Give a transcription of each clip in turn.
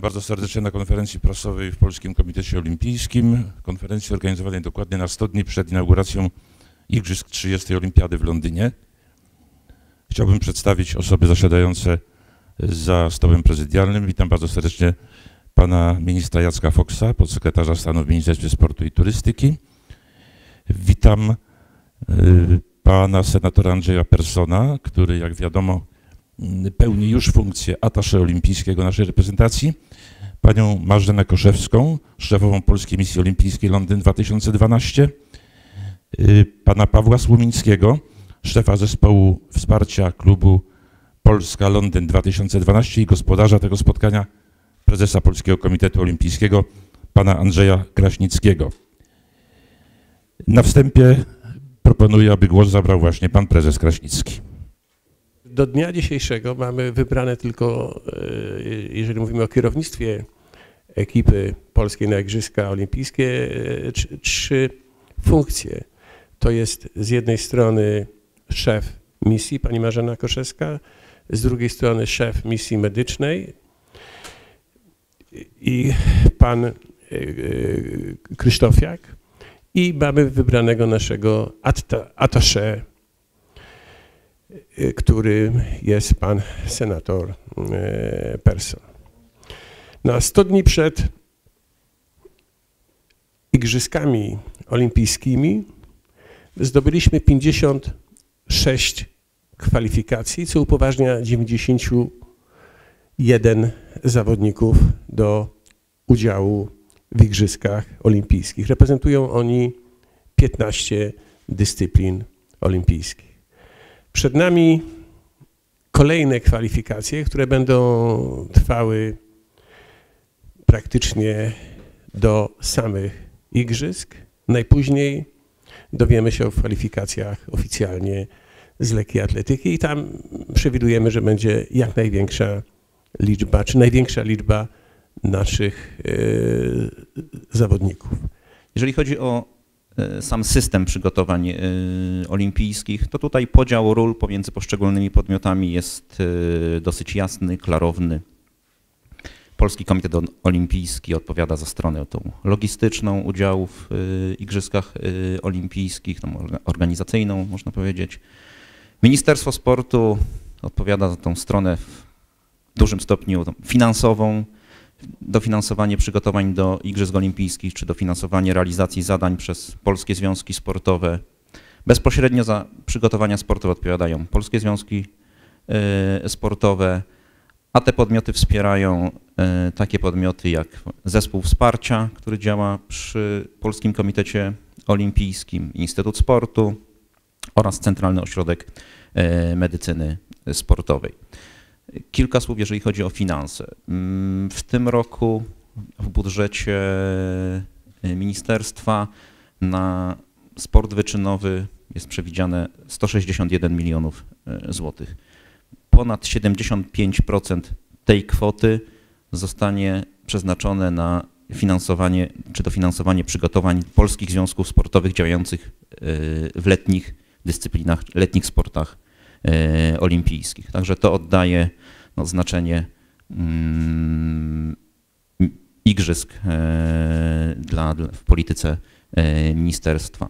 Bardzo serdecznie na konferencji prasowej w Polskim Komitecie Olimpijskim. Konferencji organizowanej dokładnie na 100 dni przed inauguracją Igrzysk 30. Olimpiady w Londynie. Chciałbym przedstawić osoby zasiadające za stołem prezydialnym. Witam bardzo serdecznie pana ministra Jacka Foksa, podsekretarza stanu w Ministerstwie Sportu i Turystyki. Witam y, pana senatora Andrzeja Persona, który jak wiadomo pełni już funkcję atasze olimpijskiego naszej reprezentacji, panią Marzenę Koszewską, szefową Polskiej Misji Olimpijskiej Londyn 2012, y, pana Pawła Słumińskiego, szefa zespołu wsparcia klubu Polska Londyn 2012 i gospodarza tego spotkania, prezesa Polskiego Komitetu Olimpijskiego, pana Andrzeja Kraśnickiego. Na wstępie proponuję, aby głos zabrał właśnie pan prezes Kraśnicki. Do dnia dzisiejszego mamy wybrane tylko, e, jeżeli mówimy o kierownictwie ekipy polskiej na Igrzyska Olimpijskie, e, trzy funkcje. To jest z jednej strony szef misji, pani Marzena Koszewska, z drugiej strony szef misji medycznej i pan e, Krzysztofiak i mamy wybranego naszego attaché Y, który jest pan senator y, Person. Na 100 dni przed Igrzyskami Olimpijskimi zdobyliśmy 56 kwalifikacji, co upoważnia 91 zawodników do udziału w Igrzyskach Olimpijskich. Reprezentują oni 15 dyscyplin olimpijskich. Przed nami kolejne kwalifikacje, które będą trwały praktycznie do samych igrzysk. Najpóźniej dowiemy się o kwalifikacjach oficjalnie z lekkiej atletyki i tam przewidujemy, że będzie jak największa liczba, czy największa liczba naszych yy, zawodników. Jeżeli chodzi o E, sam system przygotowań e, olimpijskich, to tutaj podział ról pomiędzy poszczególnymi podmiotami jest e, dosyć jasny, klarowny. Polski Komitet Olimpijski odpowiada za stronę tą logistyczną udziału w Igrzyskach Olimpijskich, tą organizacyjną można powiedzieć. Ministerstwo Sportu odpowiada za tą stronę w dużym stopniu finansową, dofinansowanie przygotowań do Igrzysk Olimpijskich czy dofinansowanie realizacji zadań przez polskie związki sportowe. Bezpośrednio za przygotowania sportowe odpowiadają polskie związki e, sportowe, a te podmioty wspierają e, takie podmioty jak Zespół Wsparcia, który działa przy Polskim Komitecie Olimpijskim, Instytut Sportu oraz Centralny Ośrodek e, Medycyny Sportowej. Kilka słów, jeżeli chodzi o finanse. Mm, w tym roku w budżecie y, ministerstwa na sport wyczynowy jest przewidziane 161 milionów y, złotych. Ponad 75% tej kwoty zostanie przeznaczone na finansowanie czy dofinansowanie przygotowań polskich związków sportowych działających y, w letnich dyscyplinach, letnich sportach olimpijskich. Także to oddaje no, znaczenie mm, igrzysk e, dla, dla, w polityce e, ministerstwa.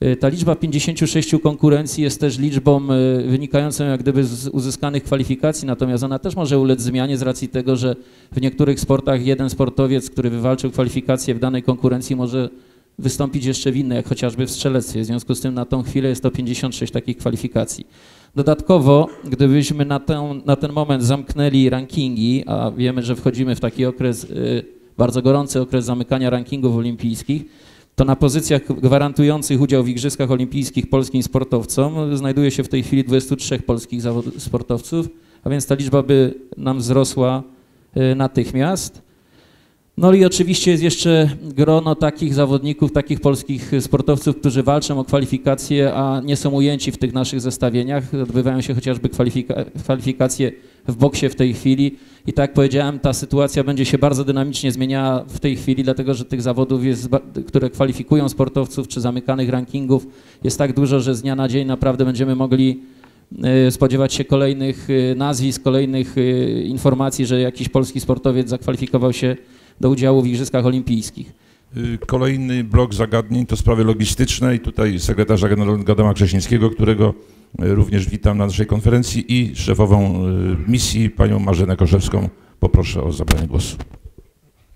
E, ta liczba 56 konkurencji jest też liczbą wynikającą jak gdyby z uzyskanych kwalifikacji, natomiast ona też może ulec zmianie z racji tego, że w niektórych sportach jeden sportowiec, który wywalczył kwalifikację w danej konkurencji może wystąpić jeszcze w innej, jak chociażby w strzelectwie. W związku z tym na tą chwilę jest to 56 takich kwalifikacji. Dodatkowo, gdybyśmy na ten, na ten moment zamknęli rankingi, a wiemy, że wchodzimy w taki okres, y, bardzo gorący okres zamykania rankingów olimpijskich, to na pozycjach gwarantujących udział w Igrzyskach Olimpijskich polskim sportowcom znajduje się w tej chwili 23 polskich sportowców, a więc ta liczba by nam wzrosła y, natychmiast. No i oczywiście jest jeszcze grono takich zawodników, takich polskich sportowców, którzy walczą o kwalifikacje, a nie są ujęci w tych naszych zestawieniach. Odbywają się chociażby kwalifika kwalifikacje w boksie w tej chwili. I tak jak powiedziałem, ta sytuacja będzie się bardzo dynamicznie zmieniała w tej chwili, dlatego że tych zawodów, jest, które kwalifikują sportowców czy zamykanych rankingów jest tak dużo, że z dnia na dzień naprawdę będziemy mogli y, spodziewać się kolejnych y, nazwisk, kolejnych y, informacji, że jakiś polski sportowiec zakwalifikował się do udziału w Igrzyskach Olimpijskich? Y, Kolejny blok zagadnień to sprawy logistyczne i tutaj sekretarza generalnego Adama Krześnickiego, którego y, również witam na naszej konferencji i szefową y, misji, panią Marzenę Koszewską. Poproszę o zabranie głosu.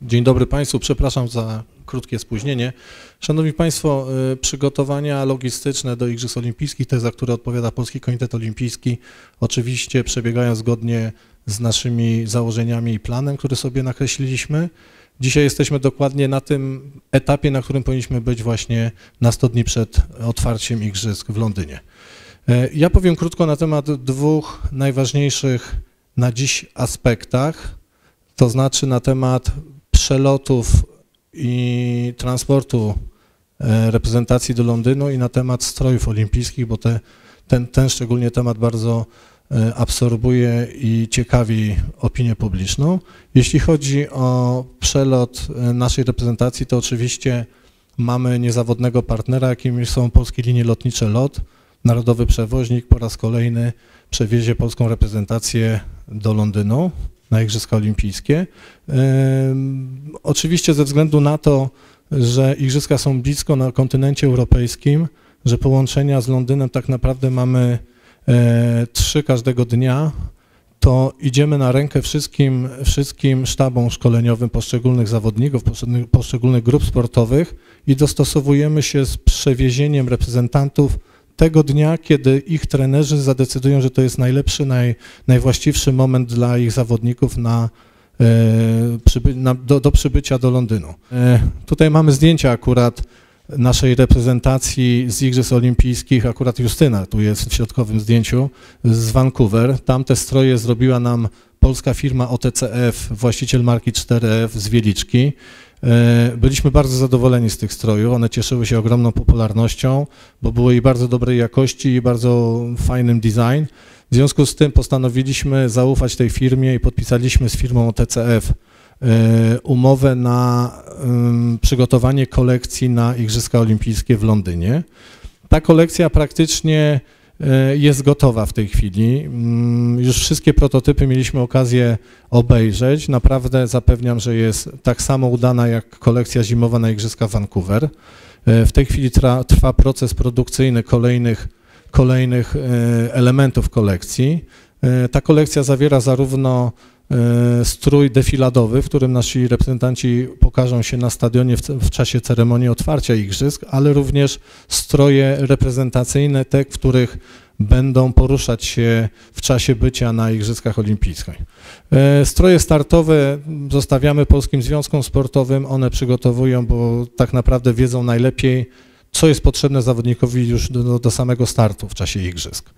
Dzień dobry Państwu, przepraszam za krótkie spóźnienie. Szanowni Państwo, y, przygotowania logistyczne do Igrzysk Olimpijskich, te za które odpowiada Polski Komitet Olimpijski, oczywiście przebiegają zgodnie z naszymi założeniami i planem, który sobie nakreśliliśmy. Dzisiaj jesteśmy dokładnie na tym etapie, na którym powinniśmy być właśnie na 100 dni przed otwarciem Igrzysk w Londynie. Y, Ja powiem krótko na temat dwóch najważniejszych na dziś aspektach, to znaczy na temat przelotów i transportu e, reprezentacji do Londynu i na temat strojów olimpijskich, bo te, ten, ten szczególnie temat bardzo e, absorbuje i ciekawi opinię publiczną. Jeśli chodzi o przelot e, naszej reprezentacji, to oczywiście mamy niezawodnego partnera, jakim są Polskie Linie Lotnicze LOT. Narodowy przewoźnik po raz kolejny przewiezie polską reprezentację do Londynu na Igrzyska Olimpijskie. Oczywiście ze względu na to, że Igrzyska są blisko na kontynencie europejskim, że połączenia z Londynem tak naprawdę mamy e, trzy każdego dnia, to idziemy na rękę wszystkim, wszystkim sztabom szkoleniowym poszczególnych zawodników, poszczególnych grup sportowych i dostosowujemy się z przewiezieniem reprezentantów tego dnia, kiedy ich trenerzy zadecydują, że to jest najlepszy, naj, najwłaściwszy moment dla ich zawodników na, e, przyby, na, do, do przybycia do Londynu. E, tutaj mamy zdjęcia akurat naszej reprezentacji z Igrzysk Olimpijskich, akurat Justyna tu jest w środkowym zdjęciu, z Vancouver. Tam te stroje zrobiła nam polska firma OTCF, właściciel marki 4F z Wieliczki. E, Byliśmy bardzo zadowoleni z tych strojów, one cieszyły się ogromną popularnością, bo były i bardzo dobrej jakości i bardzo fajnym design. W związku z tym postanowiliśmy zaufać tej firmie i podpisaliśmy z firmą OTCF e, umowę na przygotowanie kolekcji na Igrzyska Olimpijskie w Londynie. Ta kolekcja praktycznie jest gotowa w tej chwili. Mm, Już wszystkie prototypy mieliśmy okazję obejrzeć. Naprawdę zapewniam, że jest tak samo udana jak kolekcja zimowa na Igrzyska Vancouver. E, W tej chwili tra, trwa proces produkcyjny kolejnych, kolejnych e, elementów kolekcji. E, Ta kolekcja zawiera zarówno e, strój defiladowy, w którym nasi reprezentanci pokażą się na stadionie w, w czasie ceremonii otwarcia igrzysk, ale również stroje reprezentacyjne, te, w których będą poruszać się w czasie bycia na Igrzyskach Olimpijskich. E, Stroje startowe zostawiamy Polskim Związkom Sportowym, one przygotowują, bo tak naprawdę wiedzą najlepiej, co jest potrzebne zawodnikowi już do, do samego startu w czasie igrzysk.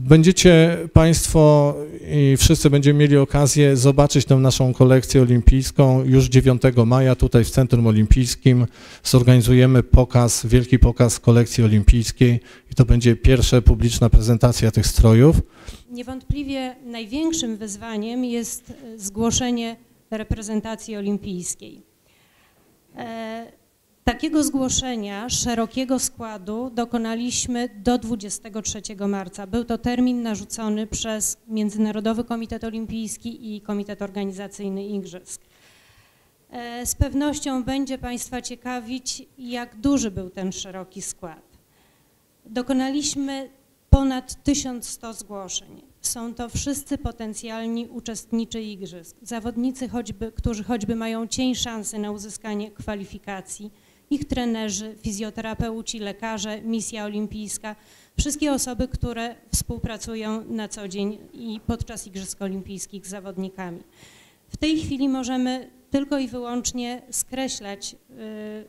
Będziecie Państwo i wszyscy będziemy mieli okazję zobaczyć tę naszą kolekcję olimpijską już 9 maja tutaj w Centrum Olimpijskim. Zorganizujemy pokaz, wielki pokaz kolekcji olimpijskiej i to będzie pierwsza publiczna prezentacja tych strojów. Niewątpliwie największym wyzwaniem jest zgłoszenie reprezentacji olimpijskiej. E, Takiego zgłoszenia szerokiego składu dokonaliśmy do 23 marca. Był to termin narzucony przez Międzynarodowy Komitet Olimpijski i Komitet Organizacyjny Igrzysk. E, Z pewnością będzie Państwa ciekawić, jak duży był ten szeroki skład. Dokonaliśmy ponad 1100 zgłoszeń. Są to wszyscy potencjalni uczestnicy igrzysk, zawodnicy, choćby, którzy choćby mają cień szansy na uzyskanie kwalifikacji, ich trenerzy, fizjoterapeuci, lekarze, misja olimpijska, wszystkie osoby, które współpracują na co dzień i podczas Igrzysk Olimpijskich z zawodnikami. W tej chwili możemy tylko i wyłącznie skreślać y,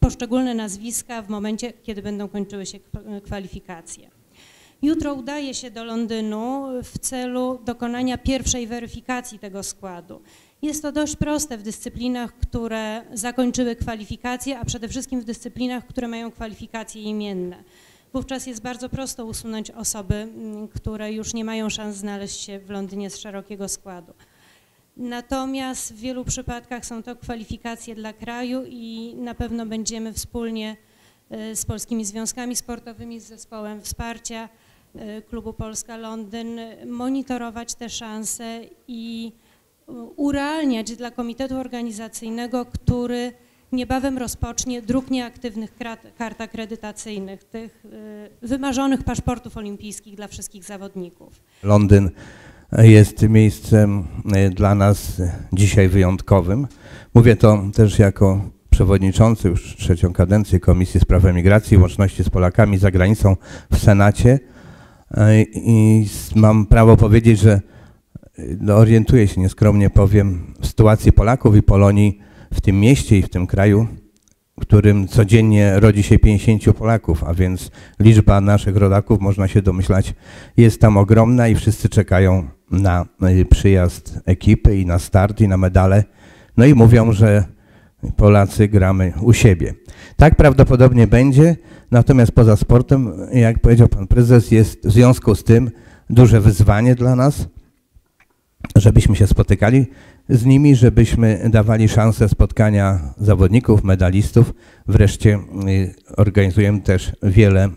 poszczególne nazwiska w momencie, kiedy będą kończyły się kwa- kwalifikacje. Jutro udaje się do Londynu w celu dokonania pierwszej weryfikacji tego składu. Jest to dość proste w dyscyplinach, które zakończyły kwalifikacje, a przede wszystkim w dyscyplinach, które mają kwalifikacje imienne. Wówczas jest bardzo prosto usunąć osoby, mm, które już nie mają szans znaleźć się w Londynie z szerokiego składu. Natomiast w wielu przypadkach są to kwalifikacje dla kraju i na pewno będziemy wspólnie y, z polskimi związkami sportowymi, z zespołem wsparcia e, Klubu Polska Londyn monitorować te szanse i e, urealniać dla komitetu organizacyjnego, który niebawem rozpocznie druk nieaktywnych kart akredytacyjnych, tych e, wymarzonych paszportów olimpijskich dla wszystkich zawodników. Londyn jest miejscem e, dla nas dzisiaj wyjątkowym. Mówię to też jako przewodniczący już trzecią kadencję Komisji Spraw Emigracji i Łączności z Polakami za granicą w Senacie E, i mam prawo powiedzieć, że no, orientuję się, nieskromnie powiem, w sytuacji Polaków i Polonii w tym mieście i w tym kraju, w którym codziennie rodzi się 50 Polaków, a więc liczba naszych rodaków, można się domyślać, jest tam ogromna i wszyscy czekają na y, przyjazd ekipy i na start i na medale. No i mówią, że Polacy gramy u siebie. Tak prawdopodobnie będzie, natomiast poza sportem, jak powiedział pan prezes, jest w związku z tym duże wyzwanie dla nas, żebyśmy się spotykali z nimi, żebyśmy dawali szansę spotkania zawodników, medalistów. Wreszcie y, organizujemy też wiele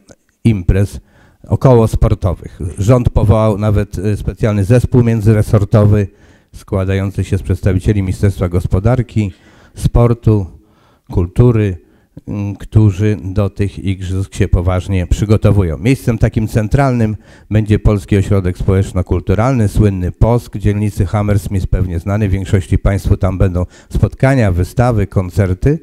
imprez około sportowych. Rząd powołał nawet y, specjalny zespół międzyresortowy składający się z przedstawicieli Ministerstwa Gospodarki, Sportu, Kultury, którzy do tych igrzysk się poważnie przygotowują. Miejscem takim centralnym będzie Polski Ośrodek Społeczno-Kulturalny, słynny POSK w dzielnicy Hammersmith, pewnie znany większości Państwu. Tam będą spotkania, wystawy, koncerty.